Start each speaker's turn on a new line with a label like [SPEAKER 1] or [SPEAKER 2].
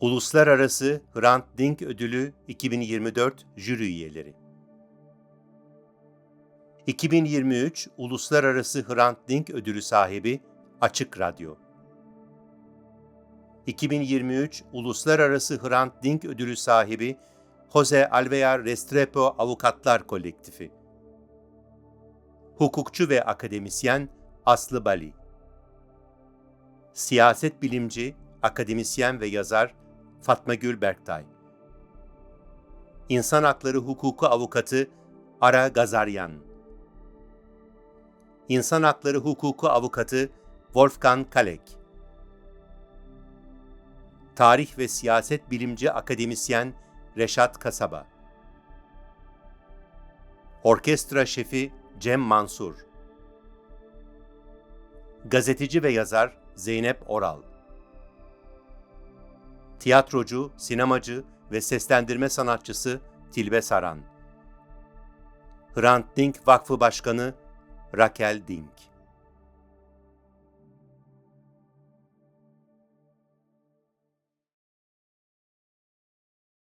[SPEAKER 1] Uluslararası Hrant Dink Ödülü 2024 jüri üyeleri. 2023 Uluslararası Hrant Dink Ödülü sahibi Açık Radyo. 2023 Uluslararası Hrant Dink Ödülü sahibi Jose Alvear Restrepo Avukatlar Kolektifi. Hukukçu ve akademisyen Aslı Bali. Siyaset bilimci, akademisyen ve yazar Fatma Gül Berktay. İnsan Hakları Hukuku Avukatı Ara Gazaryan. İnsan Hakları Hukuku Avukatı Wolfgang Kalek. Tarih ve Siyaset Bilimci Akademisyen Reşat Kasaba. Orkestra Şefi Cem Mansur. Gazeteci ve yazar Zeynep Oral. Tiyatrocu, sinemacı ve seslendirme sanatçısı Tilbe Saran. Hrant Dink Vakfı Başkanı Rakel Dink.